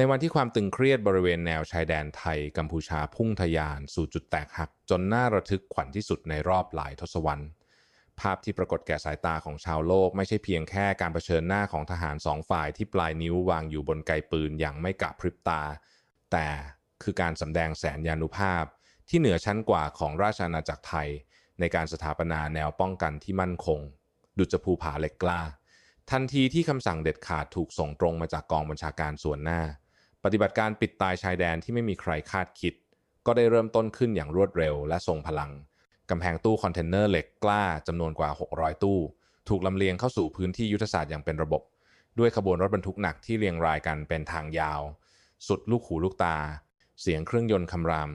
ในวันที่ความตึงเครียดบริเวณแนวชายแดนไทยกัมพูชาพุ่งทะยาน สู่จุดแตกหักจนน่าระทึกขวัญที่สุดในรอบหลายทศวรรษ ภาพที่ปรากฏแก่สายตาของชาวโลกไม่ใช่เพียงแค่การเผชิญหน้าของทหารสองฝ่ายที่ปลายนิ้ววางอยู่บนไกปืนอย่างไม่กะพริบตา แต่คือการสำแดงแสนยานุภาพที่เหนือชั้นกว่าของราชอาณาจักรไทย ในการสถาปนาแนวป้องกันที่มั่นคง ดุจภูผาเหล็กกล้า ทันทีที่คำสั่งเด็ดขาดถูกส่งตรงมาจากกองบัญชาการส่วนหน้า ปฏิบัติการปิดตายชายแดนที่ไม่มีใครคาดคิด ก็ได้เริ่มต้นขึ้นอย่างรวดเร็วและทรงพลัง กำแพงตู้คอนเทนเนอร์เหล็กกล้าจำนวนกว่า 600 ตู้ ถูกลำเลียงเข้าสู่พื้นที่ยุทธศาสตร์อย่างเป็นระบบ ด้วยขบวนรถบรรทุกหนักที่เรียงรายกันเป็นทางยาว สุดลูกหูลูกตา เสียงเครื่องยนต์คำราม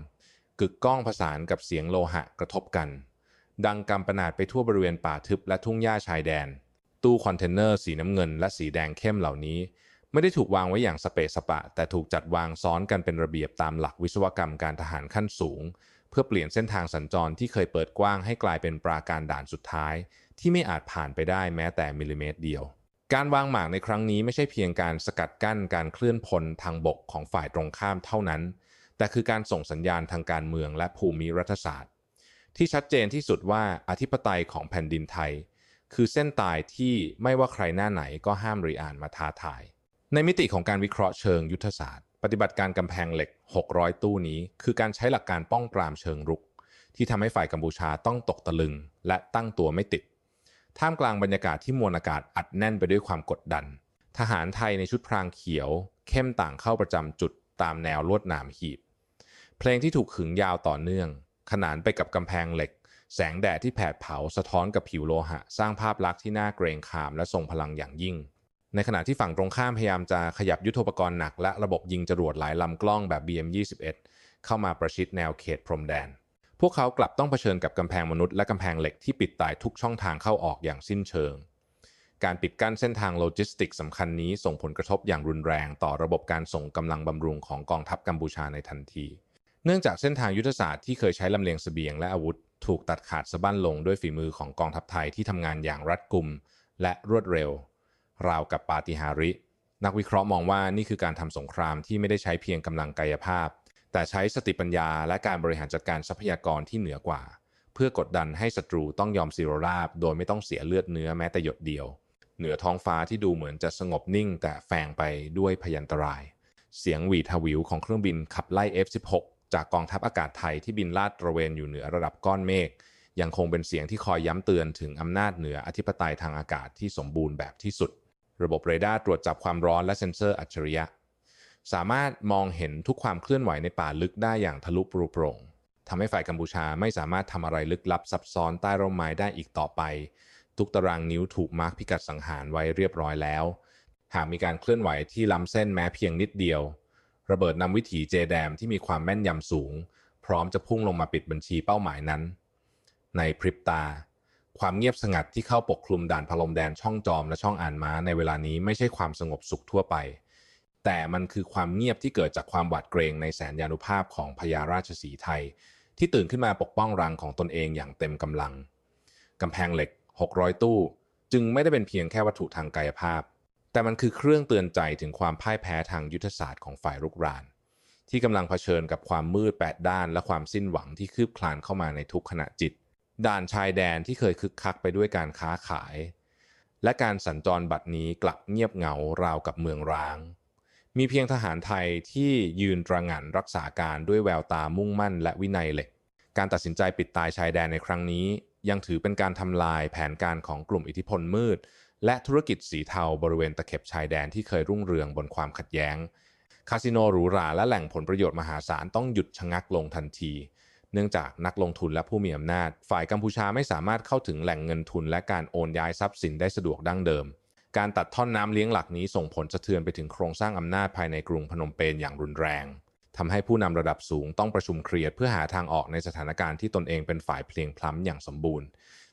กึกก้องผสานกับเสียงโลหะกระทบกัน ดังกำปนาดไปทั่วบริเวณป่าทึบและทุ่งหญ้าชายแดน ตู้คอนเทนเนอร์สีน้ำเงินและสีแดงเข้มเหล่านี้ ไม่ได้ถูกวางไว้อย่างสเปะสปะ แต่ถูกจัดวางซ้อนกันเป็นระเบียบตามหลักวิศวกรรมการทหารขั้นสูง เพื่อเปลี่ยนเส้นทางสัญจรที่เคยเปิดกว้างให้กลายเป็นปราการด่านสุดท้าย ที่ไม่อาจผ่านไปได้แม้แต่มิลลิเมตรเดียว การวางหมากในครั้งนี้ไม่ใช่เพียงการสกัดกั้นการเคลื่อนพลทางบกของฝ่ายตรงข้ามเท่านั้น แต่คือการส่งสัญญาณทางการเมืองและภูมิรัฐศาสตร์ ที่ชัดเจนที่สุดว่าอธิปไตยของแผ่นดินไทย คือเส้นตายที่ไม่ว่าใครหน้าไหนก็ห้ามรีอ่านมาท้าทาย ในมิติของการวิเคราะห์เชิงยุทธศาสตร์ ปฏิบัติการกำแพงเหล็ก 600 ตู้นี้ คือการใช้หลักการป้องปรามเชิงรุก ที่ทำให้ฝ่ายกัมพูชาต้องตกตะลึง และตั้งตัวไม่ติด ท่ามกลางบรรยากาศที่มวลอากาศอัดแน่นไปด้วยความกดดัน ทหารไทยในชุดพรางเขียว เข้มต่างเข้าประจำจุดตามแนวลวดหนามหีบ เพลงที่ถูกขึงยาวต่อเนื่อง ขนานไปกับกำแพงเหล็ก แสงแดดที่แผดเผาสะท้อนกับผิวโลหะ สร้างภาพลักษณ์ที่น่าเกรงขามและทรงพลังอย่างยิ่ง ในขณะที่ฝั่งตรงข้ามพยายามจะขยับยุทโธปกรณ์หนัก และระบบยิงจรวดหลายลำกล้องแบบ BM21 เข้ามาประชิดแนวเขตพรมแดน พวกเขากลับต้องเผชิญกับกำแพงมนุษย์และกำแพงเหล็กที่ปิดตายทุกช่องทางเข้าออกอย่างสิ้นเชิง การปิดกั้นเส้นทางโลจิสติกสำคัญนี้ส่งผลกระทบอย่างรุนแรงต่อระบบการส่งกำลังบำรุงของกองทัพกัมพูชาในทันที เนื่องจากเส้นทางยุทธศาสตร์ที่เคยใช้ลำเลียงเสบียงและอาวุธ ถูกตัดขาดสะบั้นลงด้วยฝีมือของกองทัพไทยที่ทำงานอย่างรัดกุม และรวดเร็ว ราวกับปาฏิหาริย์นักวิเคราะห์มองว่านี่คือการทำสงครามที่ไม่ได้ใช้เพียงกำลังกายภาพ แต่ใช้สติปัญญาและการบริหารจัดการทรัพยากรที่เหนือกว่า เพื่อกดดันให้ศัตรูต้องยอมสิโรราบ โดยไม่ต้องเสียเลือดเนื้อแม้แต่หยดเดียว เหนือท้องฟ้าที่ดูเหมือนจะสงบนิ่ง แต่แฝงไปด้วยพยันตราย เสียงหวีดฮวิวของเครื่องบินขับไล่ F16 จากกองทัพอากาศไทยที่บินลาดตระเวนอยู่เหนือระดับก้อนเมฆยังคงเป็นเสียงที่คอยย้ำเตือนถึงอำนาจเหนืออธิปไตยทางอากาศที่สมบูรณ์แบบที่สุด ระบบเรดาร์ตรวจจับความร้อนและเซ็นเซอร์อัจฉริยะ สามารถมองเห็นทุกความเคลื่อนไหวในป่าลึกได้อย่างทะลุปรุโปร่งทำให้ฝ่ายกัมพูชาไม่สามารถทำอะไรลึกลับซับซ้อนใต้ร่มไม้ได้อีกต่อไป ทุกตารางนิ้วถูกมาร์กพิกัดสังหารไว้เรียบร้อยแล้ว หากมีการเคลื่อนไหวที่ล้ำเส้นแม้เพียงนิดเดียว ระเบิดนำวิถีเจแดมที่มีความแม่นยำสูง พร้อมจะพุ่งลงมาปิดบัญชีเป้าหมายนั้น ในพริบตา ความเงียบสงัดที่เข้าปกคลุมด่านพลมแดนช่องจอมและช่องอ่านม้าในเวลานี้ไม่ใช่ความสงบสุขทั่วไป แต่มันคือความเงียบที่เกิดจากความหวาดเกรงในแสนยานุภาพของพญาราชสีไทย ที่ตื่นขึ้นมาปกป้องรังของตนเองอย่างเต็มกำลังกำแพงเหล็ก 600 ตู้ จึงไม่ได้เป็นเพียงแค่วัตถุทางกายภาพ แต่มันคือเครื่องเตือนใจถึงความพ่ายแพ้ทางยุทธศาสตร์ของฝ่ายรุกราน ที่กำลังเผชิญกับความมืดแปดด้านและความสิ้นหวังที่คืบคลานเข้ามาในทุกขณะจิต ด่านชายแดนที่เคยคึกคักไปด้วยการค้าขาย และการสัญจรบัดนี้กลับเงียบเหงาราวกับเมืองร้าง มีเพียงทหารไทยที่ยืนตระหงันรักษาการด้วยแววตามุ่งมั่นและวินัยเหล็ก การตัดสินใจปิดตายชายแดนในครั้งนี้ ยังถือเป็นการทำลายแผนการของกลุ่มอิทธิพลมืด และธุรกิจสีเทาบริเวณตะเข็บชายแดนที่เคยรุ่งเรืองบนความขัดแย้ง คาสิโนหรูหราและแหล่งผลประโยชน์มหาศาลต้องหยุดชะงักลงทันที เนื่องจากนักลงทุนและผู้มีอำนาจ ฝ่ายกัมพูชาไม่สามารถเข้าถึงแหล่งเงินทุน และการโอนย้ายทรัพย์สินได้สะดวกดั้งเดิม การตัดท่อนน้ำเลี้ยงหลักนี้ส่งผลสะเทือนไปถึงโครงสร้างอำนาจภายในกรุงพนมเปญอย่างรุนแรงทำให้ผู้นำระดับสูงต้องประชุมเครียดเพื่อหาทางออกในสถานการณ์ที่ตนเองเป็นฝ่ายเพลียงพล้ำอย่างสมบูรณ์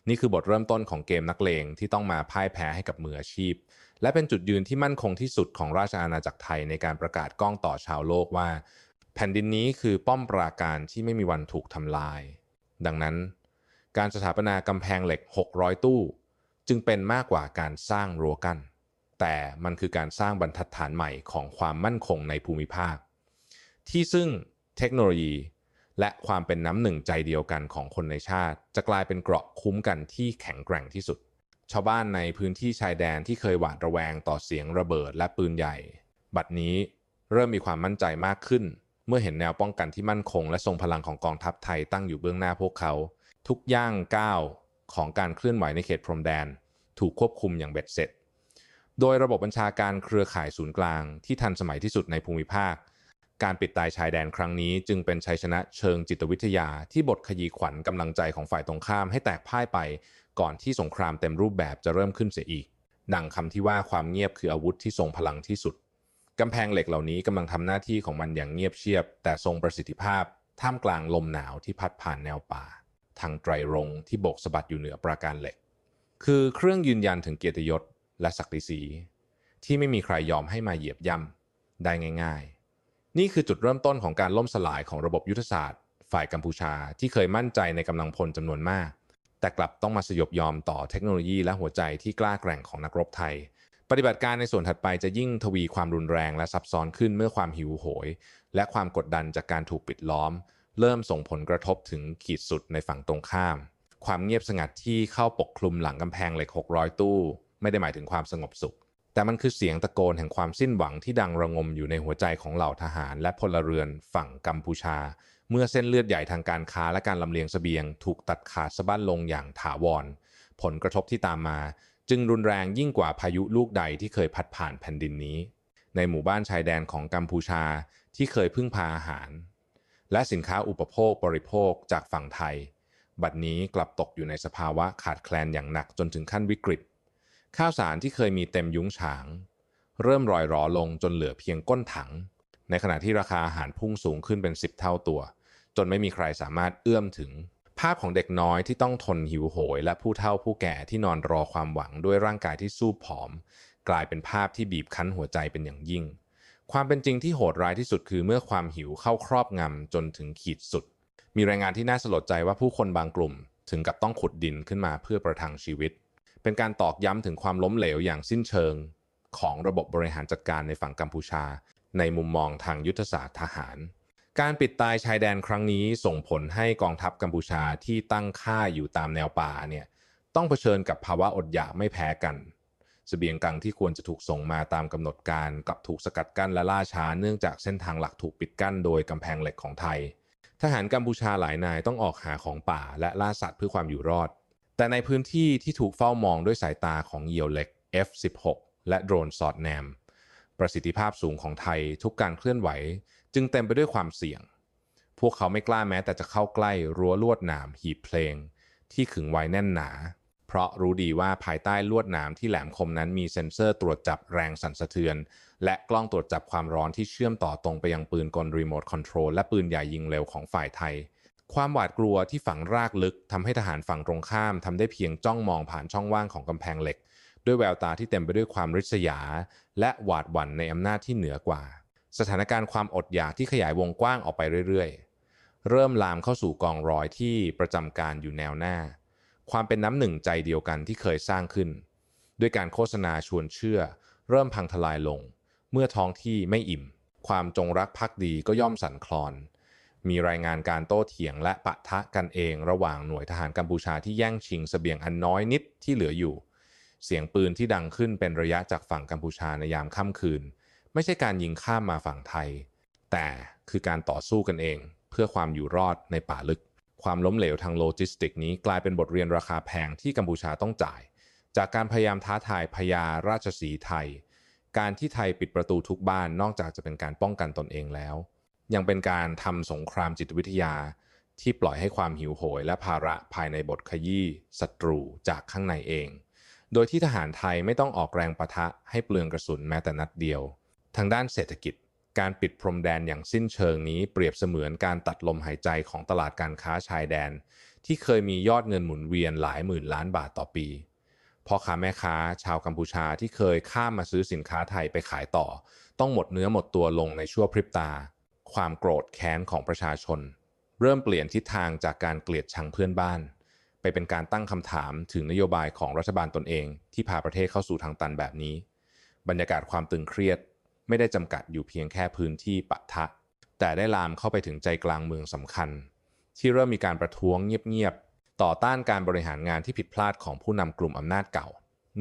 นี่คือบทเริ่มต้นของเกมนักเลงที่ต้องมาพ่ายแพ้ให้กับมืออาชีพ และเป็นจุดยืนที่มั่นคงที่สุดของราชอาณาจักรไทยในการประกาศก้องต่อชาวโลกว่า แผ่นดินนี้คือป้อมปราการที่ไม่มีวันถูกทำลาย ดังนั้น การสถาปนากำแพงเหล็ก 600 ตู้ จึงเป็นมากกว่าการสร้างรั้วกั้นแต่มันคือการสร้างบรรทัดฐานใหม่ของความมั่นคงในภูมิภาค ที่ซึ่งเทคโนโลยี และความเป็นน้ำหนึ่งใจเดียวกันของคนในชาติ จะกลายเป็นเกราะคุ้มกันที่แข็งแกร่งที่สุด ชาวบ้านในพื้นที่ชายแดนที่เคยหวาดระแวงต่อเสียงระเบิดและปืนใหญ่ บัดนี้เริ่มมีความมั่นใจมากขึ้น เมื่อเห็นแนวป้องกันที่มั่นคง และทรงพลังของกองทัพไทยตั้งอยู่เบื้องหน้าพวกเขา ทุกย่างก้าวของการเคลื่อนไหวในเขตพรมแดน ถูกควบคุมอย่างเบ็ดเสร็จ โดยระบบบัญชาการเครือข่ายศูนย์กลางที่ทันสมัยที่สุดในภูมิภาค การปิดตายชายแดนครั้งนี้ จึงเป็นชัยชนะเชิงจิตวิทยาที่บทขยี้ขวัญกำลังใจของฝ่ายตรงข้ามให้แตกพ่ายไป ก่อนที่สงครามเต็มรูปแบบจะเริ่มขึ้นเสียอีก ดังคำที่ว่าความเงียบคืออาวุธที่ทรงพลังที่สุด กำแพงเหล็กเหล่านี้กำลังทำหน้าที่ของมันอย่างเงียบเชียบ แต่ทรงประสิทธิภาพ ท่ามกลางลมหนาวที่พัดผ่านแนวป่า ทางไตรรงที่โบกสะบัดอยู่เหนือปราการเหล็ก คือเครื่องยืนยันถึงเกียรติยศและศักดิ์ศรีที่ไม่มีใครยอมให้มาเหยียบย่ำได้ง่าย ๆ นี่คือจุดเริ่มต้นของการล่มสลายของระบบยุทธศาสตร์ ฝ่ายกัมพูชาที่เคยมั่นใจในกำลังพลจำนวนมาก แต่กลับต้องมาสยบยอมต่อเทคโนโลยีและหัวใจที่กล้าแกร่งของนักรบไทย ปฏิบัติการในส่วนถัดไปจะยิ่งทวีความรุนแรงและซับซ้อนขึ้นเมื่อความหิวโหย และความกดดันจากการถูกปิดล้อม เริ่มส่งผลกระทบถึงขีดสุดในฝั่งตรงข้าม ความเงียบสงัดที่เข้าปกคลุมหลังกำแพงเหล็ก 600 ตู้ ไม่ได้หมายถึงความสงบสุข แต่มันคือเสียงตะโกนแห่งความสิ้นหวังที่ดังระงมอยู่ในหัวใจของเหล่าทหาร และพลเรือนฝั่งกัมพูชา เมื่อเส้นเลือดใหญ่ทางการค้าและการลำเลียงเสบียง ถูกตัดขาดสะบั้นลงอย่างถาวร ผลกระทบที่ตามมา จึงรุนแรงยิ่งกว่าพายุลูกใดที่เคยพัดผ่านแผ่นดินนี้ ในหมู่บ้านชายแดนของกัมพูชาที่เคยพึ่งพาอาหาร และสินค้าอุปโภคบริโภคจากฝั่งไทย บัดนี้กลับตกอยู่ในสภาวะขาดแคลนอย่างหนักจนถึงขั้นวิกฤต ข้าวสารที่เคยมีเต็มยุ้งฉาง เริ่มรอยรอลงจนเหลือเพียงก้นถัง ในขณะที่ราคาอาหารพุ่งสูงขึ้นเป็น 10 เท่าตัว จนไม่มีใครสามารถเอื้อมถึง ภาพของเด็กน้อยที่ต้องทนหิวโหย และผู้เฒ่าผู้แก่ที่นอนรอความหวังด้วยร่างกายที่สู้ผอม กลายเป็นภาพที่บีบคั้นหัวใจเป็นอย่างยิ่ง ความเป็นจริงที่โหดร้ายที่สุดคือเมื่อความหิวเข้าครอบงำจนถึงขีดสุด มีรายงานที่น่าสลดใจว่าผู้คนบางกลุ่ม ถึงกับต้องขุดดินขึ้นมาเพื่อประทังชีวิต เป็นการตอกย้ำถึงความล้มเหลวอย่างสิ้นเชิง ของระบบบริหารจัดการในฝั่งกัมพูชา ในมุมมองทางยุทธศาสตร์ทหาร การปิดตายชายแดนครั้งนี้ส่งผลให้กองทัพกัมพูชาที่ตั้งค่าอยู่ตามแนวป่าเนี่ยต้องเผชิญกับภาวะอดอยากไม่แพ้กันสเสบียงกลางที่ควรจะถูกส่งมาตามกำหนดการกลับถูกสกัดกั้นและล่าช้าเนื่องจากเส้นทางหลักถูกปิดกั้นโดยกำแพงเหล็กของไทย ทหารกัมพูชาหลายนายต้องออกหาของป่าและล่าสัตว์เพื่อความอยู่รอด แต่ในพื้นที่ที่ถูกเฝ้ามองด้วยสายตาของเหยี่ยวเหล็ก F16 และโดรนสอดแนม ประสิทธิภาพสูงของไทยทุกการเคลื่อนไหว จึงเต็มไปด้วยความเสี่ยง พวกเขาไม่กล้าแม้แต่จะเข้าใกล้รั้วลวดหนามหีบเพลง ที่ขึงไว้แน่นหนา เพราะรู้ดีว่าภายใต้ลวดหนามที่แหลมคมนั้นมีเซ็นเซอร์ตรวจจับแรงสั่นสะเทือน และกล้องตรวจจับความร้อนที่เชื่อมต่อตรงไปยังปืนกลรีโมทคอนโทรลและปืนใหญ่ยิงเร็วของฝ่ายไทยความหวาดกลัวที่ฝังรากลึกทำให้ทหารฝั่งตรงข้ามทำได้เพียงจ้องมองผ่านช่องว่างของกำแพงเหล็ก ด้วยแววตาที่เต็มไปด้วยความริษยา และหวาดหวั่นในอำนาจที่เหนือกว่า สถานการณ์ความอดอยากที่ขยายวงกว้างออกไปเรื่อยๆ เริ่มลามเข้าสู่กองรอยที่ประจำการอยู่แนวหน้า ความเป็นน้ำหนึ่งใจเดียวกันที่เคยสร้างขึ้น ด้วยการโฆษณาชวนเชื่อ เริ่มพังทลายลง เมื่อท้องที่ไม่อิ่ม ความจงรักภักดีก็ย่อมสั่นคลอน มีรายงานการโต้เถียงและปะทะกันเองระหว่างหน่วยทหารกัมพูชาที่แย่งชิงเสบียงอันน้อยนิดที่เหลืออยู่ เสียงปืนที่ดังขึ้นเป็นระยะจากฝั่งกัมพูชาในยามค่ำคืน ไม่ใช่การยิงข้ามมาฝั่งไทย แต่คือการต่อสู้กันเอง เพื่อความอยู่รอดในป่าลึก ความล้มเหลวทางโลจิสติกนี้กลายเป็นบทเรียนราคาแพงที่กัมพูชาต้องจ่าย จากการพยายามท้าทายพญาราชสีไทย การที่ไทยปิดประตูทุกบ้านนอกจากจะเป็นการป้องกันตนเองแล้ว ยังเป็นการทำสงครามจิตวิทยาที่ปล่อยให้ความหิวโหยและภาระภายในบทขยี้ศัตรูจากข้างในเอง โดยที่ทหารไทยไม่ต้องออกแรงปะทะให้เปลืองกระสุนแม้แต่นัดเดียว ทางด้านเศรษฐกิจ การปิดพรมแดนอย่างสิ้นเชิงนี้เปรียบเสมือนการตัดลมหายใจของตลาดการค้าชายแดน ที่เคยมียอดเงินหมุนเวียนหลายหมื่นล้านบาทต่อปีพ่อค้าแม่ค้าชาวกัมพูชาที่เคยข้ามมาซื้อสินค้าไทยไปขายต่อ ต้องหมดเนื้อหมดตัวลงในชั่วพริบตา ความโกรธแค้นของประชาชน เริ่มเปลี่ยนทิศทางจากการเกลียดชังเพื่อนบ้าน ไปเป็นการตั้งคำถามถึงนโยบายของรัฐบาลตนเอง ที่พาประเทศเข้าสู่ทางตันแบบนี้ บรรยากาศความตึงเครียด ไม่ได้จำกัดอยู่เพียงแค่พื้นที่ปะทะ แต่ได้ลามเข้าไปถึงใจกลางเมืองสำคัญ ที่เริ่มมีการประท้วงเงียบๆ ต่อต้านการบริหารงานที่ผิดพลาดของผู้นำกลุ่มอำนาจเก่า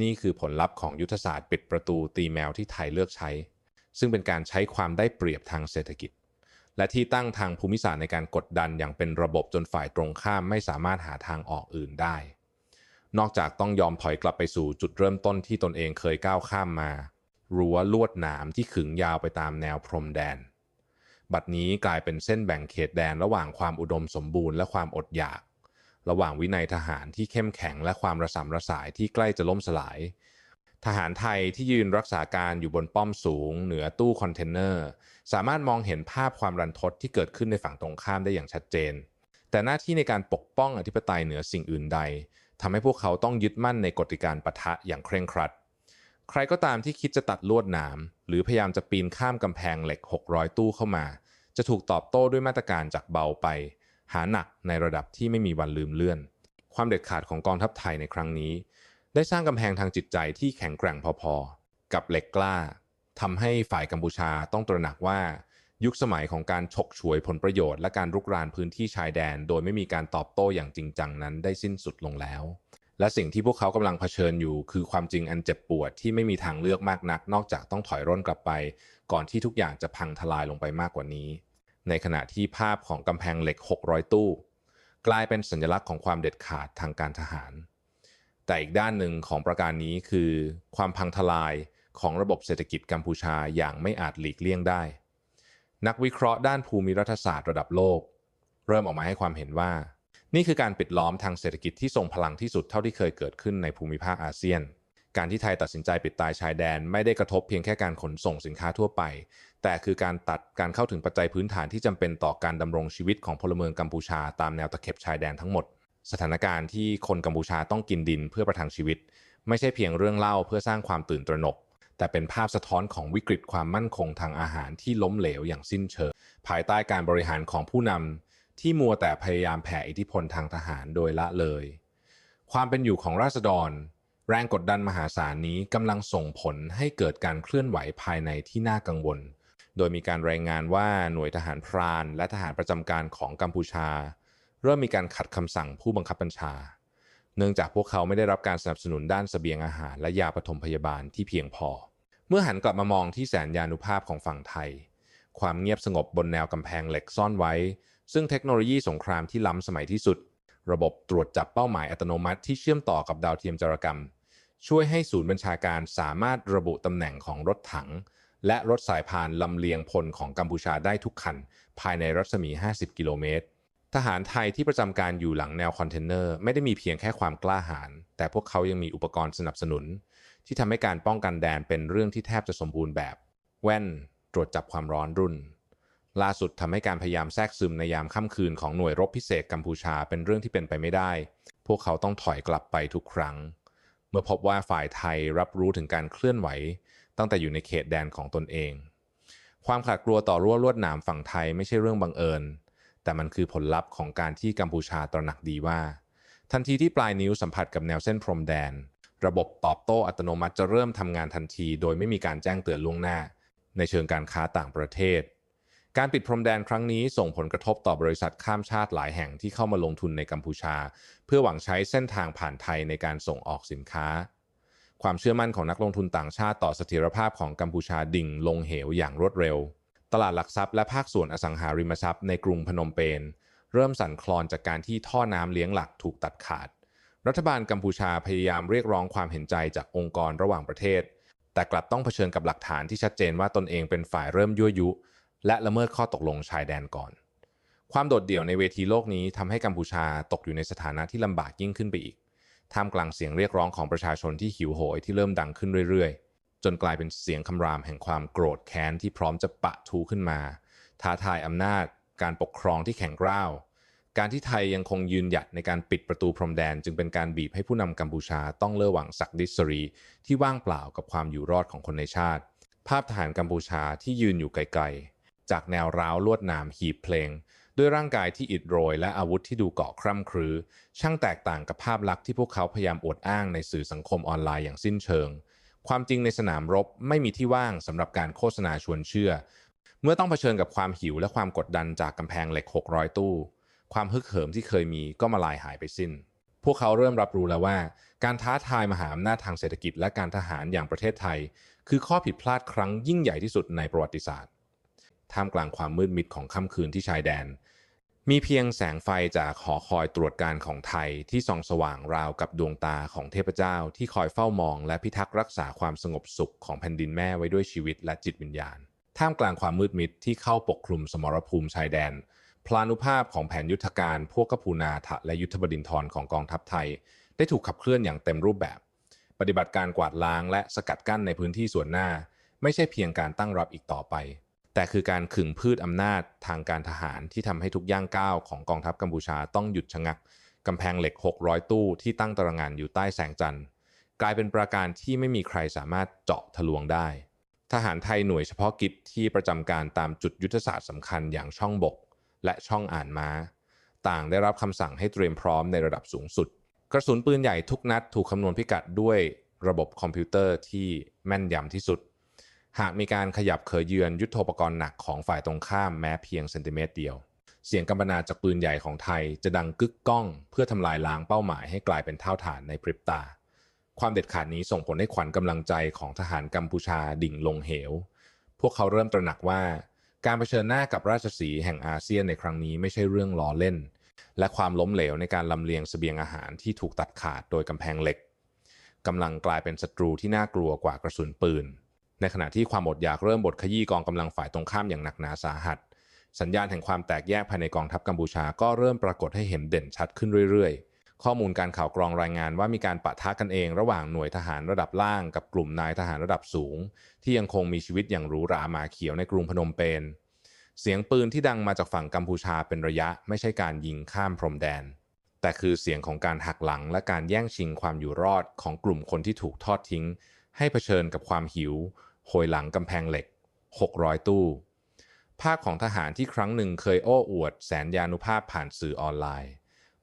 นี่คือผลลัพธ์ของยุทธศาสตร์ปิดประตูตีแมวที่ไทยเลือกใช้ ซึ่งเป็นการใช้ความได้เปรียบทางเศรษฐกิจ และที่ตั้งทางภูมิศาสตร์ในการกดดันอย่างเป็นระบบจนฝ่ายตรงข้ามไม่สามารถหาทางออกอื่นได้นอกจากต้องยอมถอยกลับไปสู่จุดเริ่มต้นที่ตนเองเคยก้าวข้ามมา รั้วลวดหนามที่ขึงยาวไปตามแนวพรมแดน บัดนี้กลายเป็นเส้นแบ่งเขตแดนระหว่างความอุดมสมบูรณ์และความอดอยาก ระหว่างวินัยทหารที่เข้มแข็งและความระสำระสายที่ใกล้จะล่มสลาย ทหารไทยที่ยืนรักษาการอยู่บนป้อมสูง เหนือตู้คอนเทนเนอร์ สามารถมองเห็นภาพความรันทดที่เกิดขึ้นในฝั่งตรงข้ามได้อย่างชัดเจน แต่หน้าที่ในการปกป้องอธิปไตยเหนือสิ่งอื่นใดทำให้พวกเขาต้องยึดมั่นในกฎการปะทะอย่างเคร่งครัด ใครก็ตามที่คิดจะตัดลวดหนามหรือพยายามจะปีนข้ามกำแพงเหล็ก 600 ตู้เข้ามา จะถูกตอบโต้ด้วยมาตรการจากเบาไป หาหนักในระดับที่ไม่มีวันลืมเลือน ความเด็ดขาดของกองทัพไทยในครั้งนี้ ได้สร้างกำแพงทางจิตใจที่แข็งแกร่งพอๆ กับเหล็กกล้าทำให้ฝ่ายกัมพูชาต้องตระหนักว่ายุคสมัยของการฉกฉวยผลประโยชน์และการรุกรานพื้นที่ชายแดน โดยไม่มีการตอบโต้อย่างจริงจังนั้นได้สิ้นสุดลงแล้ว และสิ่งที่พวกเขากำลังเผชิญอยู่ คือความจริงอันเจ็บปวดที่ไม่มีทางเลือกมากนัก นอกจากต้องถอยร่นกลับไป ก่อนที่ทุกอย่างจะพังทลายลงไปมากกว่านี้ ในขณะที่ภาพของกำแพงเหล็ก 600 ตู้ กลายเป็นสัญลักษณ์ของความเด็ดขาดทางการทหาร แต่อีกด้านหนึ่งของประการนี้คือ ความพังทลายของระบบเศรษฐกิจกัมพูชาอย่างไม่อาจหลีกเลี่ยงได้ นักวิเคราะห์ด้านภูมิรัฐศาสตร์ระดับโลก เริ่มออกมาให้ความเห็นว่า นี่คือการปิดล้อมทางเศรษฐกิจที่ทรงพลังที่สุดเท่าที่เคยเกิดขึ้นในภูมิภาคอาเซียน การที่ไทยตัดสินใจปิดตายชายแดน ไม่ได้กระทบเพียงแค่การขนส่งสินค้าทั่วไป แต่คือการตัดการเข้าถึงปัจจัยพื้นฐานที่จำเป็นต่อการดำรงชีวิตของพลเมืองกัมพูชาตามแนวตะเข็บชายแดนทั้งหมด สถานการณ์ที่คนกัมพูชาต้องกินดินเพื่อประทังชีวิต ไม่ใช่เพียงเรื่องเล่าเพื่อสร้างความตื่นตระหนกแต่เป็นภาพสะท้อนของวิกฤตความมั่นคงทางอาหารที่ล้มเหลวอย่างสิ้นเชิง ภายใต้การบริหารของผู้นำ ที่มัวแต่พยายามแผ่อิทธิพลทางทหารโดยละเลย ความเป็นอยู่ของราษฎร แรงกดดันมหาศาลนี้กำลังส่งผลให้เกิดการเคลื่อนไหวภายในที่น่ากังวล โดยมีการรายงานว่าหน่วยทหารพรานและทหารประจำการของกัมพูชา เริ่มมีการขัดคำสั่งผู้บังคับบัญชา เนื่องจากพวกเขาไม่ได้รับการสนับสนุนด้านเสบียงอาหารและยาปฐมพยาบาลที่เพียงพอ เมื่อหันกลับมามองที่แสนยานุภาพของฝั่งไทย ความเงียบสงบบนแนวกำแพงเหล็กซ่อนไว้ ซึ่งเทคโนโลยีสงครามที่ล้ำสมัยที่สุด ระบบตรวจจับเป้าหมายอัตโนมัติที่เชื่อมต่อกับดาวเทียมจารกรรม ช่วยให้ศูนย์บัญชาการสามารถระบุตำแหน่งของรถถัง และรถสายพานลำเลียงพลของกัมพูชาได้ทุกคัน ภายในรัศมี 50 กิโลเมตรทหารไทยที่ประจำการอยู่หลังแนวคอนเทนเนอร์ไม่ได้มีเพียงแค่ความกล้าหาญแต่พวกเขายังมีอุปกรณ์สนับสนุน ที่ทำให้การป้องกันแดนเป็นเรื่องที่แทบจะสมบูรณ์แบบ แว่น ตรวจจับความร้อนรุ่น ล่าสุดทำให้การพยายามแทรกซึมในยามค่ำคืนของหน่วยรบพิเศษกัมพูชาเป็นเรื่องที่เป็นไปไม่ได้ พวกเขาต้องถอยกลับไปทุกครั้ง เมื่อพบว่าฝ่ายไทยรับรู้ถึงการเคลื่อนไหว ตั้งแต่อยู่ในเขตแดนของตนเอง ความขลาดกลัวต่อรั้วลวดหนามฝั่งไทยไม่ใช่เรื่องบังเอิญ แต่มันคือผลลัพธ์ของการที่กัมพูชาตระหนักดีว่า ทันทีที่ปลายนิ้วสัมผัสกับแนวเส้นพรมแดน ระบบตอบโต้อัตโนมัติจะเริ่มทำงานทันที โดยไม่มีการแจ้งเตือนล่วงหน้า ในเชิงการค้าต่างประเทศ การปิดพรมแดนครั้งนี้ส่งผลกระทบต่อบริษัทข้ามชาติหลายแห่งที่เข้ามาลงทุนในกัมพูชา เพื่อหวังใช้เส้นทางผ่านไทยในการส่งออกสินค้า ความเชื่อมั่นของนักลงทุนต่างชาติต่อเสถียรภาพของกัมพูชาดิ่งลงเหวอย่างรวดเร็ว ตลาดหลักทรัพย์และภาคส่วนอสังหาริมทรัพย์ในกรุงพนมเปญเริ่มสั่นคลอนจากการที่ท่อน้ำเลี้ยงหลักถูกตัดขาด รัฐบาลกัมพูชาพยายามเรียกร้องความเห็นใจจากองค์กรระหว่างประเทศ แต่กลับต้องเผชิญกับหลักฐานที่ชัดเจนว่าตนเองเป็นฝ่ายเริ่มยั่วยุ และละเมิดข้อตกลงชายแดนก่อน ความโดดเดี่ยวในเวทีโลกนี้ทำให้กัมพูชาตกอยู่ในสถานะที่ลำบากยิ่งขึ้นไปอีก ท่ามกลางเสียงเรียกร้องของประชาชนที่หิวโหยที่เริ่มดังขึ้นเรื่อยๆ จนกลายเป็นเสียงคำรามแห่งความโกรธแค้นที่พร้อมจะปะทุขึ้นมา ท้าทายอำนาจ การปกครองที่แข็งกร้าวการที่ไทยยังคงยืนหยัดในการปิดประตูพรมแดน จึงเป็นการบีบให้ผู้นำกัมพูชาต้องเลิกหวังศักดิสรีที่ว่างเปล่ากับความอยู่รอดของคนในชาติ ภาพทหารกัมพูชาที่ยืนอยู่ไกล จากแนวร้าวลวดหนามหีบเพลง ด้วยร่างกายที่อิดโรย และอาวุธที่ดูเกาะคร่ำครื้อ ช่างแตกต่างกับภาพลักษณ์ที่พวกเขาพยายามอวดอ้างในสื่อสังคมออนไลน์อย่างสิ้นเชิง ความจริงในสนามรบไม่มีที่ว่างสำหรับการโฆษณาชวนเชื่อ เมื่อต้องเผชิญกับความหิวและความกดดันจากกำแพงเหล็ก 600 ตู้ ความฮึกเหิมที่เคยมีก็มาลายหายไปสิ้นพวกเขาเริ่มรับรู้แล้วว่า การท้าทายมหาอำนาจทางเศรษฐกิจและการทหารอย่างประเทศไทย คือข้อผิดพลาดครั้งยิ่งใหญ่ที่สุดในประวัติศาสตร์ ท่ามกลางความมืดมิดของค่ำคืนที่ชายแดน มีเพียงแสงไฟจากหอคอยตรวจการของไทยที่ส่องสว่างราวกับดวงตาของเทพเจ้าที่คอยเฝ้ามอง และพิทักษ์รักษาความสงบสุขของแผ่นดินแม่ไว้ด้วยชีวิตและจิตวิญญาณ ท่ามกลางความมืดมิดที่เข้าปกคลุมสมรภูมิชายแดน พลานุภาพของแผนยุทธการพวกกพูนาถะและยุทธบดินทรของกองทัพไทย ได้ถูกขับเคลื่อนอย่างเต็มรูปแบบ ปฏิบัติการกวาดล้างและสกัดกั้นในพื้นที่ส่วนหน้า ไม่ใช่เพียงการตั้งรับอีกต่อไป แต่คือการขึงพืชอำนาจทางการทหารที่ทำให้ทุกย่างก้าวของกองทัพกัมพูชาต้องหยุดชะงักกำแพงเหล็ก 600 ตู้ที่ตั้งตระงานอยู่ใต้แสงจันทร์กลายเป็นปราการที่ไม่มีใครสามารถเจาะทะลวงได้ ทหารไทยหน่วยเฉพาะกิจที่ประจำการตามจุดยุทธศาสตร์สำคัญอย่างช่องบก และช่องอ่านม้า ต่างได้รับคำสั่งให้เตรียมพร้อมในระดับสูงสุด กระสุนปืนใหญ่ทุกนัดถูกคำนวณพิกัดด้วยระบบคอมพิวเตอร์ที่แม่นยำที่สุด หากมีการขยับเคยเยือนยุทโธปกรณ์หนักของฝ่ายตรงข้ามแม้เพียงเซนติเมตรเดียว เสียงกำบนาจากปืนใหญ่ของไทยจะดังกึกก้อง เพื่อทำลายล้างเป้าหมายให้กลายเป็นเท่าฐานในพริบตา ความเด็ดขาดนี้ส่งผลให้ขวัญกำลังใจของทหารกัมพูชาดิ่งลงเหว พวกเขาเริ่มตระหนักว่า การเผชิญหน้ากับราชสีห์แห่งอาเซียนในครั้งนี้ไม่ใช่เรื่องล้อเล่น และความล้มเหลวในการลำเลียงเสบียงอาหารที่ถูกตัดขาดโดยกำแพงเหล็กกำลังกลายเป็นศัตรูที่น่ากลัวกว่ากระสุนปืน ในขณะที่ความอดอยากเริ่มบดขยี้กองกำลังฝ่ายตรงข้ามอย่างหนักหนาสาหัส สัญญาณแห่งความแตกแยกภายในกองทัพกัมพูชาก็เริ่มปรากฏให้เห็นเด่นชัดขึ้นเรื่อยๆ ข้อมูลการข่าวกรองรายงานว่ามีการปะทะกันเอง ระหว่างหน่วยทหารระดับล่างกับกลุ่มนายทหารระดับสูง ที่ยังคงมีชีวิตอย่างหรูหราหมาเขียวในกรุงพนมเปญเสียงปืนที่ดังมาจากฝั่งกัมพูชาเป็นระยะไม่ใช่การยิงข้ามพรมแดน แต่คือเสียงของการหักหลังและการแย่งชิงความอยู่รอดของกลุ่มคนที่ถูกทอดทิ้ง ให้เผชิญกับความหิว โหยหลังกำแพงเหล็ก 600 ตู้ ภาคของทหารที่ครั้งหนึ่งเคยโอ้อวด แสนยานุภาพผ่านสื่อออนไลน์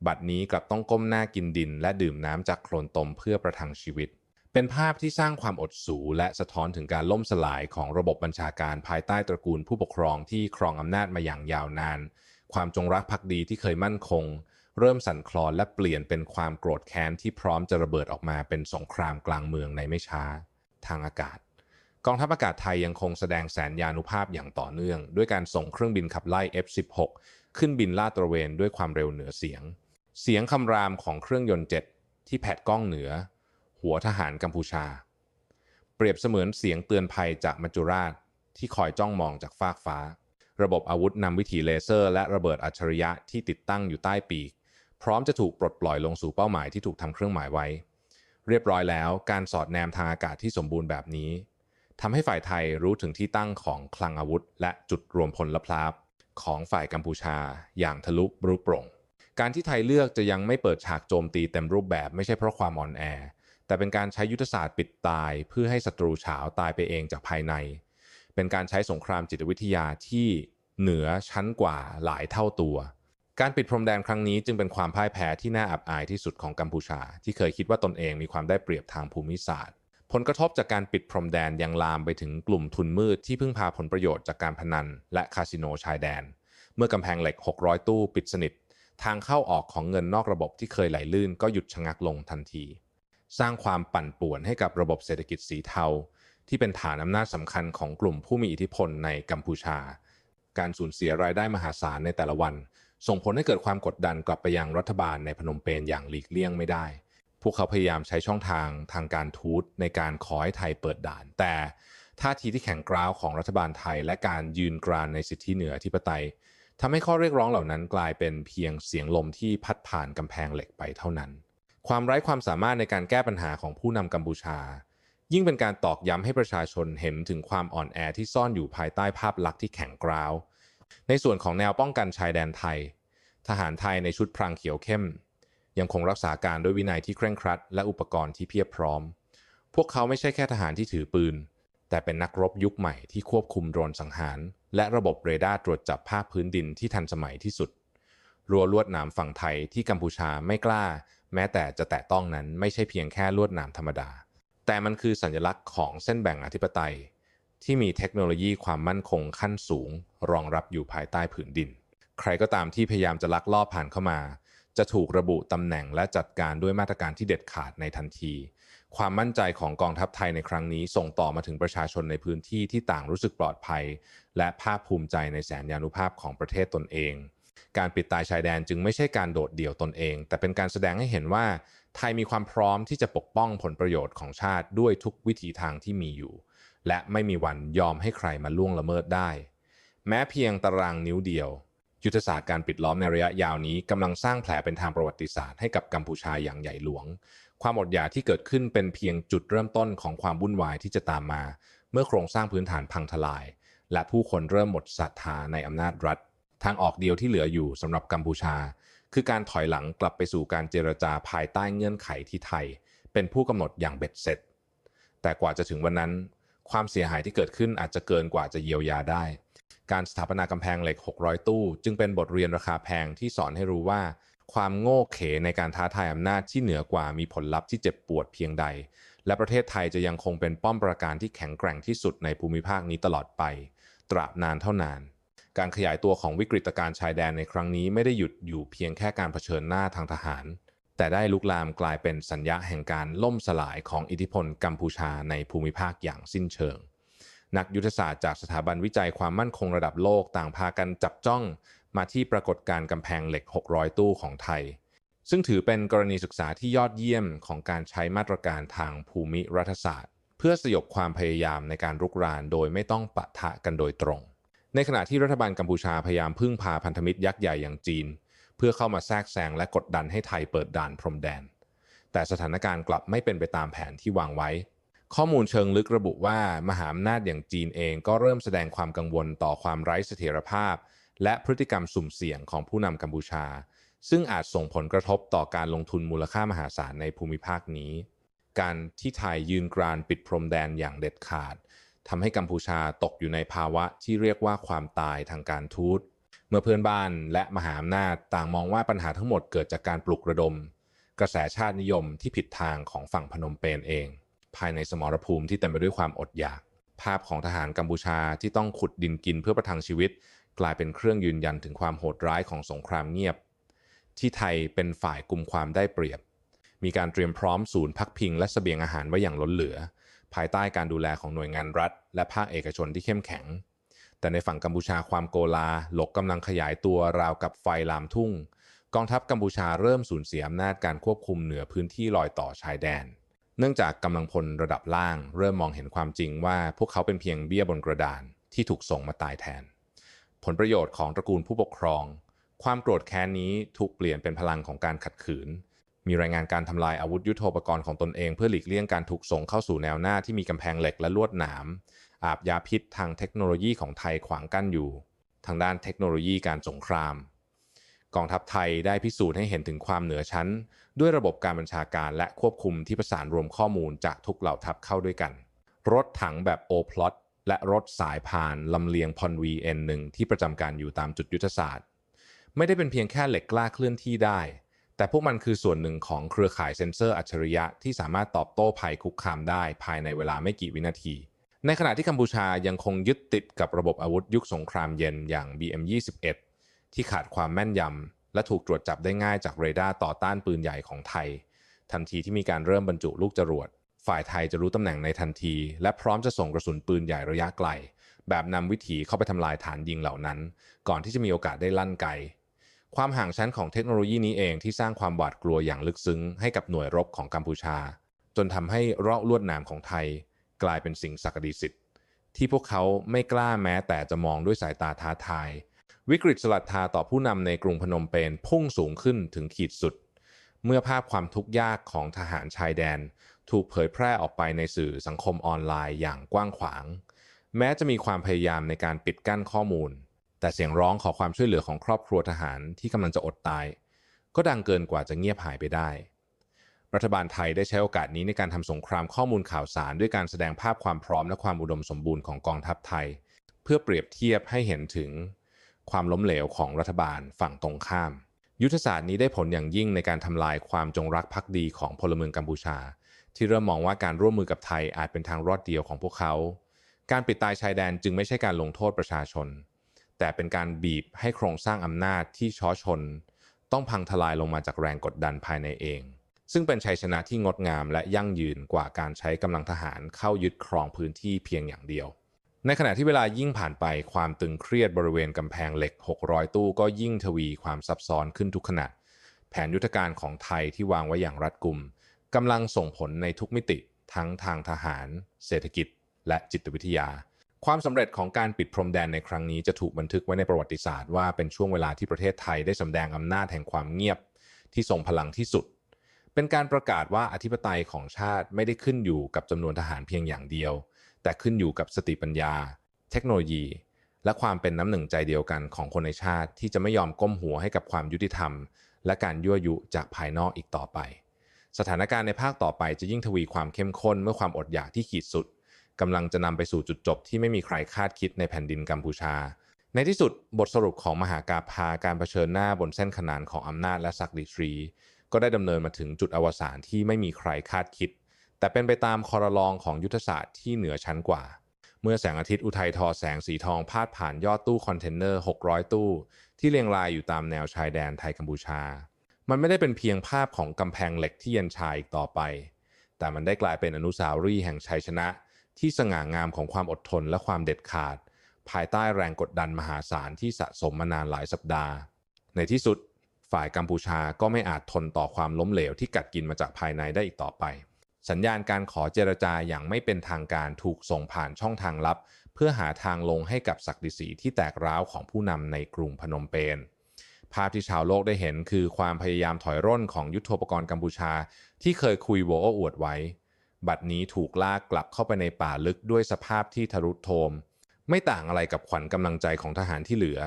บัดนี้กลับต้องก้มหน้ากินดิน และดื่มน้ำจากโคลนตมเพื่อประทังชีวิต เป็นภาพที่สร้างความอดสูและสะท้อนถึงการล่มสลายของระบบบัญชาการภายใต้ตระกูลผู้ปกครองที่ครองอำนาจมาอย่างยาวนาน ความจงรักภักดีที่เคยมั่นคงเริ่มสั่นคลอนและเปลี่ยนเป็นความโกรธแค้นที่พร้อมจะระเบิดออกมาเป็นสงครามกลางเมืองในไม่ช้า ทางอากาศ กองทัพอากาศไทยยังคงแสดงแสนยานุภาพอย่างต่อเนื่อง ด้วยการส่งเครื่องบินขับไล่ F-16 ขึ้นบินลาดตระเวนด้วยความเร็วเหนือเสียง เสียงคำรามของเครื่องยนต์เจ็ตที่แผดกล้องเหนือ หัวทหารกัมพูชา เปรียบเสมือนเสียงเตือนภัยจากมัจจุราชที่คอยจ้องมองจากฟากฟ้า ระบบอาวุธนำวิถีเลเซอร์ และระเบิดอัจฉริยะที่ติดตั้งอยู่ใต้ปีก พร้อมจะถูกปลดปล่อยลงสู่เป้าหมายที่ถูกทำเครื่องหมายไว้ เรียบร้อยแล้ว การสอดแนมทางอากาศที่สมบูรณ์แบบนี้ ทำให้ฝ่ายไทยรู้ถึงที่ตั้งของคลังอาวุธ และจุดรวมพลลัพลาบของฝ่ายกัมพูชา อย่างทะลุรุโปร่ง การที่ไทยเลือกจะยังไม่เปิดฉากโจมตีเต็มรูปแบบไม่ใช่เพราะความอ่อนแอ แต่เป็นการใช้ยุทธศาสตร์ปิดตาย เพื่อให้ศัตรูเฉาตายไปเองจากภายใน เป็นการใช้สงครามจิตวิทยาที่เหนือชั้นกว่าหลายเท่าตัว การปิดพรมแดนครั้งนี้จึงเป็นความพ่ายแพ้ที่น่าอับอายที่สุดของกัมพูชา ที่เคยคิดว่าตนเองมีความได้เปรียบทางภูมิศาสตร์ ผลกระทบจากการปิดพรมแดนยังลามไปถึงกลุ่มทุนมืดที่พึ่งพาผลประโยชน์จากการพนัน และคาสิโนชายแดน เมื่อกำแพงเหล็ก 600 ตู้ปิดสนิท ทางเข้าออกของเงินนอกระบบที่เคยไหลลื่นก็หยุดชะงักลงทันที สร้างความปั่นป่วนให้กับระบบเศรษฐกิจสีเทา ที่เป็นฐานอำนาจสำคัญของกลุ่มผู้มีอิทธิพลในกัมพูชา การสูญเสียรายได้มหาศาลในแต่ละวัน ส่งผลให้เกิดความกดดันกลับไปยังรัฐบาลในพนมเปญอย่างหลีกเลี่ยงไม่ได้ พวกเขาพยายามใช้ช่องทางทางการทูตในการขอให้ไทยเปิดด่าน แต่ท่าทีที่แข็งกร้าวของรัฐบาลไทย และการยืนกรานในสิทธิเหนือธิปไตยทำให้ข้อเรียกร้องเหล่านั้นกลายเป็นเพียงเสียงลมที่พัดผ่านกำแพงเหล็กไปเท่านั้น ความไร้ความสามารถในการแก้ปัญหาของผู้นำกัมพูชา ยิ่งเป็นการตอกย้ำให้ประชาชนเห็นถึงความอ่อนแอที่ซ่อนอยู่ภายใต้ภาพลักษณ์ที่แข็งกร้าว ในส่วนของแนวป้องกันชายแดนไทย ทหารไทยในชุดพรางเขียวเข้ม ยังคงรักษาการด้วยวินัยที่เคร่งครัด และอุปกรณ์ที่เพียบพร้อม พวกเขาไม่ใช่แค่ทหารที่ถือปืน แต่เป็นนักรบยุคใหม่ที่ควบคุมโดรนสังหาร และระบบเรดาร์ตรวจจับภาพพื้นดินที่ทันสมัยที่สุด รั้วลวดหนามฝั่งไทยที่กัมพูชาไม่กล้า แม้แต่จะแตะต้องนั้นไม่ใช่เพียงแค่ลวดหนามธรรมดา แต่มันคือสัญลักษณ์ของเส้นแบ่งอธิปไตย ที่มีเทคโนโลยีความมั่นคงขั้นสูง รองรับอยู่ภายใต้ผืนดิน ใครก็ตามที่พยายามจะลักลอบผ่านเข้ามา จะถูกระบุตำแหน่งและจัดการด้วยมาตรการที่เด็ดขาดในทันที ความมั่นใจของกองทัพไทยในครั้งนี้ ส่งต่อมาถึงประชาชนในพื้นที่ที่ต่างรู้สึกปลอดภัย และภาคภูมิใจในแสนยานุภาพของประเทศตนเอง การปิดตายชายแดนจึงไม่ใช่การโดดเดี่ยวตนเอง แต่เป็นการแสดงให้เห็นว่า ไทยมีความพร้อมที่จะปกป้องผลประโยชน์ของชาติด้วยทุกวิถีทางที่มีอยู่ และไม่มีวันยอมให้ใครมาล่วงละเมิดได้ แม้เพียงตารางนิ้วเดียว ยุทธศาสตร์การปิดล้อมในระยะยาวนี้กำลังสร้างแผลเป็นทางประวัติศาสตร์ให้กับกัมพูชาอย่างใหญ่หลวง ความอดอยากที่เกิดขึ้นเป็นเพียงจุดเริ่มต้นของความวุ่นวายที่จะตามมา เมื่อโครงสร้างพื้นฐานพังทลาย และผู้คนเริ่มหมดศรัทธาในอำนาจรัฐ ทางออกเดียวที่เหลืออยู่สำหรับกัมพูชา คือการถอยหลังกลับไปสู่การเจรจาภายใต้เงื่อนไขที่ไทย เป็นผู้กำหนดอย่างเบ็ดเสร็จ แต่กว่าจะถึงวันนั้น ความเสียหายที่เกิดขึ้นอาจจะเกินกว่าจะเยียวยาได้ การสถาปนากำแพงเหล็ก 600 ตู้ จึงเป็นบทเรียนราคาแพงที่สอนให้รู้ว่า ความโง่เขในการท้าทายอำนาจที่เหนือกว่ามีผลลัพธ์ที่เจ็บปวดเพียงใด และประเทศไทยจะยังคงเป็นป้อมปราการที่แข็งแกร่งที่สุดในภูมิภาคนี้ตลอดไป ตราบนานเท่านาน การขยายตัวของวิกฤตการณ์ชายแดนในครั้งนี้ไม่ได้หยุดอยู่เพียงแค่การเผชิญหน้าทางทหาร แต่ได้ลุกลามกลายเป็นสัญญาแห่งการล่มสลายของอิทธิพลกัมพูชาในภูมิภาคอย่างสิ้นเชิง นักยุทธศาสตร์จากสถาบันวิจัยความมั่นคงระดับโลกต่างพากันจับจ้องมาที่ปรากฏการณ์กำแพงเหล็ก 600 ตู้ของไทย ซึ่งถือเป็นกรณีศึกษาที่ยอดเยี่ยมของการใช้มาตรการทางภูมิรัฐศาสตร์ เพื่อสยบความพยายามในการรุกรานโดยไม่ต้องปะทะกันโดยตรง ในขณะที่รัฐบาลกัมพูชาพยายามพึ่งพาพันธมิตรยักษ์ใหญ่อย่างจีน เพื่อเข้ามาแทรกแซงและกดดันให้ไทยเปิดด่านพรมแดน แต่สถานการณ์กลับไม่เป็นไปตามแผนที่วางไว้ ข้อมูลเชิงลึกระบุว่ามหาอำนาจอย่างจีนเองก็เริ่มแสดงความกังวลต่อความไร้เสถียรภาพ และพฤติกรรมสุ่มเสี่ยงของผู้นำกัมพูชา ซึ่งอาจส่งผลกระทบต่อการลงทุนมูลค่ามหาศาลในภูมิภาคนี้ การที่ไทยยืนกรานปิดพรมแดนอย่างเด็ดขาดทำให้กัมพูชาตกอยู่ในภาวะที่เรียกว่าความตายทางการทูตเมื่อเพื่อนบ้านและมหาอำนาจต่างมองว่าปัญหาทั้งหมดเกิดจากการปลุกระดม กระแสชาตินิยมที่ผิดทางของฝั่งพนมเปญเอง ภายในสมรภูมิที่เต็มไปด้วยความอดอยาก ภาพของทหารกัมพูชาที่ต้องขุดดินกินเพื่อประทังชีวิต กลายเป็นเครื่องยืนยันถึงความโหดร้ายของสงครามเงียบ ที่ไทยเป็นฝ่ายกลุ่มความได้เปรียบ มีการเตรียมพร้อมศูนย์พักพิงและเสบียงอาหารไว้อย่างล้นเหลือ ภายใต้การดูแลของหน่วยงานรัฐ และภาคเอกชนที่เข้มแข็ง แต่ในฝั่งกัมพูชาความโกลาหลกกำลังขยายตัวราวกับไฟลามทุ่ง กองทัพกัมพูชาเริ่มสูญเสียอำนาจการควบคุมเหนือพื้นที่รอยต่อชายแดน เนื่องจากกำลังพลระดับล่าง เริ่มมองเห็นความจริงว่าพวกเขาเป็นเพียงเบี้ยบนกระดานที่ถูกส่งมาตายแทน ผลประโยชน์ของตระกูลผู้ปกครอง ความโกรธแค้นนี้ถูกเปลี่ยนเป็นพลังของการขัดขืน มีรายงานการทำลายอาวุธยุโทโธปกรณ์ของตนเองเพื่อหลีกเลี่ยงการถูกส่งเข้าสู่แนวหน้าที่มีกำแพงเหล็กและลวดหนาม อาบยาพิษทางเทคโนโลยีของไทยขวางกั้นอยู่ ทางด้านเทคโนโลยีการสงคราม กองทัพไทยได้พิสูจน์ให้เห็นถึงความเหนือชั้น ด้วยระบบการบัญชาการและควบคุมที่ประสานรวมข้อมูลจากทุกเหล่าทัพเข้าด้วยกัน รถถังแบบโอพลอตและรถสายพานลำเลียงพอนวีเอ็นหนึ่งที่ประจำการอยู่ตามจุดยุทธศาสตร์ ไม่ได้เป็นเพียงแค่เหล็กกล้าเคลื่อนที่ได้ แต่พวกมันคือส่วนหนึ่งของเครือข่ายเซ็นเซอร์อัจฉริยะที่สามารถตอบโต้ภัยคุกคามได้ภายในเวลาไม่กี่วินาที ในขณะที่กัมพูชายังคงยึดติดกับระบบอาวุธยุคสงครามเย็นอย่าง BM21 ที่ขาดความแม่นยำ และถูกตรวจจับได้ง่ายจากเรดาร์ต่อต้านปืนใหญ่ของไทย ทันทีที่มีการเริ่มบรรจุลูกจรวด ฝ่ายไทยจะรู้ตำแหน่งในทันที และพร้อมจะส่งกระสุนปืนใหญ่ระยะไกล แบบนำวิถีเข้าไปทำลายฐานยิงเหล่านั้น ก่อนที่จะมีโอกาสได้ลั่นไกลความห่างชั้นของเทคโนโลยีนี้เองที่สร้างความหวาดกลัวอย่างลึกซึ้งให้กับหน่วยรบของกัมพูชา จนทำให้รอกลวดหนามของไทย กลายเป็นสิ่งศักดิ์สิทธิ์ที่พวกเขาไม่กล้าแม้แต่จะมองด้วยสายตาท้าทาย วิกฤตสลัดทาต่อผู้นำในกรุงพนมเปญพุ่งสูงขึ้นถึงขีดสุด เมื่อภาพความทุกข์ยากของทหารชายแดน ถูกเผยแพร่ออกไปในสื่อสังคมออนไลน์อย่างกว้างขวาง แม้จะมีความพยายามในการปิดกั้นข้อมูล แต่เสียงร้องขอความช่วยเหลือของครอบครัวทหารที่กำลังจะอดตาย ก็ดังเกินกว่าจะเงียบหายไปได้รัฐบาลไทยได้ใช้โอกาสนี้ในการทำสงครามข้อมูลข่าวสารด้วยการแสดงภาพความพร้อมและความอุดมสมบูรณ์ของกองทัพไทย เพื่อเปรียบเทียบให้เห็นถึง ความล้มเหลวของรัฐบาลฝั่งตรงข้าม ยุทธศาสตร์นี้ได้ผลอย่างยิ่งในการทำลายความจงรักภักดีของพลเมืองกัมพูชา ที่เริ่มมองว่าการร่วมมือกับไทยอาจเป็นทางรอดเดียวของพวกเขา การปิดตายชายแดนจึงไม่ใช่การลงโทษประชาชน แต่เป็นการบีบให้โครงสร้างอำนาจที่ช้อชน ต้องพังทลายลงมาจากแรงกดดันภายในเอง ซึ่งเป็นชัยชนะที่งดงามและยั่งยืนกว่าการใช้กำลังทหารเข้ายึดครองพื้นที่เพียงอย่างเดียว ในขณะที่เวลายิ่งผ่านไปความตึงเครียดบริเวณกำแพงเหล็ก 600 ตู้ก็ยิ่งทวีความซับซ้อนขึ้นทุกขณะ แผนยุทธการของไทยที่วางไว้อย่างรัดกุมกำลังส่งผลในทุกมิติทั้งทางทหาร เศรษฐกิจ และจิตวิทยา ความสำเร็จของการปิดพรมแดนในครั้งนี้จะถูกบันทึกไว้ในประวัติศาสตร์ว่าเป็นช่วงเวลาที่ประเทศไทยได้สำแดงอำนาจแห่งความเงียบ ที่ทรงพลังที่สุด เป็นการประกาศว่าอธิปไตยของชาติไม่ได้ขึ้นอยู่กับจำนวนทหารเพียงอย่างเดียว แต่ขึ้นอยู่กับสติปัญญา เทคโนโลยี และความเป็นน้ำหนึ่งใจเดียวกันของคนในชาติ ที่จะไม่ยอมก้มหัวให้กับความยุติธรรม และการยั่วยุจากภายนอกอีกต่อไป สถานการณ์ในภาคต่อไปจะยิ่งทวีความเข้มข้นเมื่อความอดอยากที่ขีดสุดกำลังจะนำไปสู่จุดจบที่ไม่มีใครคาดคิดในแผ่นดินกัมพูชา ในที่สุดบทสรุปของมหากาพาการเผชิญหน้าบนเส้นขนานของอำนาจและศักดิทรีก็ได้ดำเนินมาถึงจุดอวสานที่ไม่มีใครคาดคิด แต่เป็นไปตามคอรลองของยุทธศาสตร์ที่เหนือชั้นกว่า เมื่อแสงอาทิตย์อุทัยทอแสงสีทองพาดผ่านยอดตู้คอนเทนเนอร์ 600 ตู้ ที่เรียงรายอยู่ตามแนวชายแดนไทยกัมพูชา มันไม่ได้เป็นเพียงภาพของกำแพงเหล็กที่เย็นชาอีกต่อไป แต่มันได้กลายเป็นอนุสาวรีย์แห่งชัยชนะ ที่สง่างามของความอดทนและความเด็ดขาด ภายใต้แรงกดดันมหาศาลที่สะสมมานานหลายสัปดาห์ ในที่สุด ฝ่ายกัมพูชาก็ไม่อาจทนต่อความล้มเหลวที่กัดกินมาจากภายในได้อีกต่อไป สัญญาณการขอเจรจาอย่างไม่เป็นทางการถูกส่งผ่านช่องทางลับ เพื่อหาทางลงให้กับศักดิศรีที่แตกร้าวของผู้นำในกรุงพนมเปญภาพที่ชาวโลกได้เห็นคือความพยายามถอยร่นของยุทธปกรณ์กัมพูชา ที่เคยคุยโวออวดไว้ บัดนี้ถูกลากกลับเข้าไปในป่าลึกด้วยสภาพที่ทะรุโทม ไม่ต่างอะไรกับขวัญกำลังใจของทหารที่เหลือ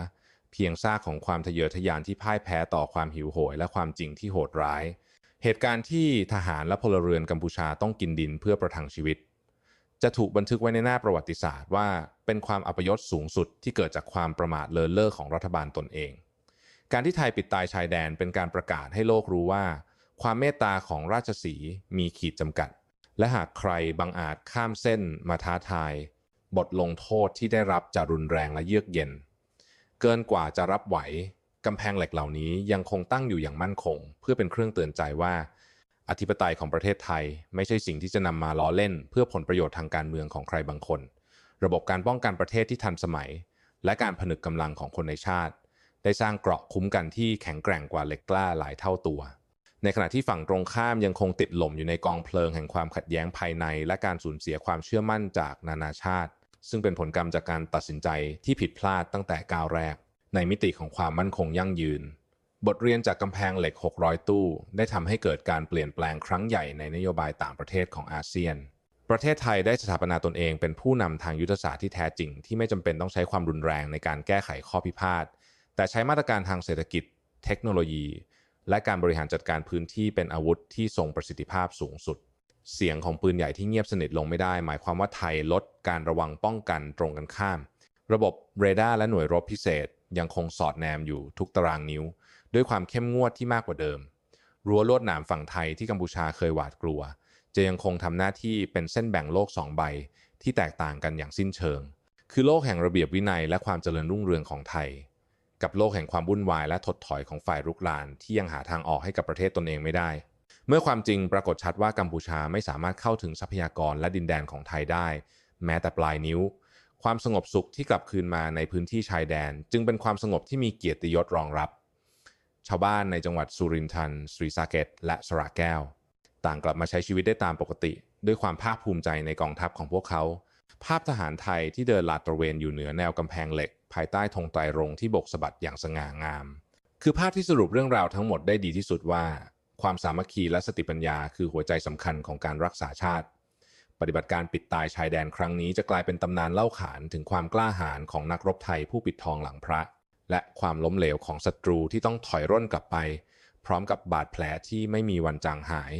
เพียงซากของความทะเยอทะยานที่พ่ายแพ้ต่อความหิวโหยและความจริงที่โหดร้าย เหตุการณ์ที่ทหารและพลเรือนกัมพูชาต้องกินดินเพื่อประทังชีวิต จะถูกบันทึกไว้ในหน้าประวัติศาสตร์ว่าเป็นความอัปยศสูงสุดที่เกิดจากความประมาทเลินเล่อของรัฐบาลตนเอง การที่ไทยปิดตายชายแดนเป็นการประกาศให้โลกรู้ว่า ความเมตตาของราชสีมีขีดจำกัด และหากใครบังอาจข้ามเส้นมาท้าทาย บทลงโทษที่ได้รับจะรุนแรงและเยือกเย็น เกินกว่าจะรับไหว กำแพงเหล็กเหล่านี้ยังคงตั้งอยู่อย่างมั่นคง เพื่อเป็นเครื่องเตือนใจว่า อธิปไตยของประเทศไทย ไม่ใช่สิ่งที่จะนำมาล้อเล่น เพื่อผลประโยชน์ทางการเมืองของใครบางคน ระบบการป้องกันประเทศที่ทันสมัย และการผนึกกำลังของคนในชาติ ได้สร้างเกราะคุ้มกันที่แข็งแกร่งกว่าเหล็กกล้าหลายเท่าตัว ในขณะที่ฝั่งตรงข้ามยังคงติดหล่มอยู่ในกองเพลิงแห่งความขัดแย้งภายใน และการสูญเสียความเชื่อมั่นจากนานาชาติ ซึ่งเป็นผลกรรมจากการตัดสินใจที่ผิดพลาดตั้งแต่ก้าวแรก ในมิติของความมั่นคงยั่งยืน บทเรียนจากกำแพงเหล็ก 600 ตู้ ได้ทำให้เกิดการเปลี่ยนแปลงครั้งใหญ่ในนโยบายต่างประเทศของอาเซียน ประเทศไทยได้สถาปนาตนเองเป็นผู้นำทางยุทธศาสตร์ที่แท้จริง ที่ไม่จำเป็นต้องใช้ความรุนแรงในการแก้ไขข้อพิพาท แต่ใช้มาตรการทางเศรษฐกิจ เทคโนโลยี และการบริหารจัดการพื้นที่เป็นอาวุธที่ทรงประสิทธิภาพสูงสุดเสียงของปืนใหญ่ที่เงียบสนิทลงไม่ได้ หมายความว่าไทยลดการระวังป้องกันตรงกันข้าม ระบบเรดาร์และหน่วยรบพิเศษ ยังคงสอดแนมอยู่ทุกตารางนิ้ว ด้วยความเข้มงวดที่มากกว่าเดิม รั้วลวดหนามฝั่งไทยที่กัมพูชาเคยหวาดกลัว จะยังคงทำหน้าที่เป็นเส้นแบ่งโลกสองใบที่แตกต่างกันอย่างสิ้นเชิง คือโลกแห่งระเบียบวินัยและความเจริญรุ่งเรืองของไทย กับโลกแห่งความวุ่นวายและถดถอยของฝ่ายรุกรานที่ยังหาทางออกให้กับประเทศตนเองไม่ได้ เมื่อความจริงปรากฏชัดว่ากัมพูชาไม่สามารถเข้าถึงทรัพยากรและดินแดนของไทยได้ แม้แต่ปลายนิ้ว ความสงบสุขที่กลับคืนมาในพื้นที่ชายแดน จึงเป็นความสงบที่มีเกียรติยศรองรับ ชาวบ้านในจังหวัดสุรินทร์ศรีสะเกดและสระแก้ว ต่างกลับมาใช้ชีวิตได้ตามปกติ ด้วยความภาคภูมิใจในกองทัพของพวกเขา ภาพทหารไทยที่เดินลาดตระเวนอยู่เหนือแนวกำแพงเหล็ก ภายใต้ธงไตรรงที่บกสะบัดอย่างสง่างาม คือภาพที่สรุปเรื่องราวทั้งหมดได้ดีที่สุดว่า ความสามัคคีและสติปัญญา คือหัวใจสำคัญของการรักษาชาติ ปฏิบัติการปิดตายชายแดนครั้งนี้จะกลายเป็นตำนานเล่าขานถึงความกล้าหาญของนักรบไทยผู้ปิดทองหลังพระ และความล้มเหลวของศัตรูที่ต้องถอยร่นกลับไป พร้อมกับบาดแผลที่ไม่มีวันจางหาย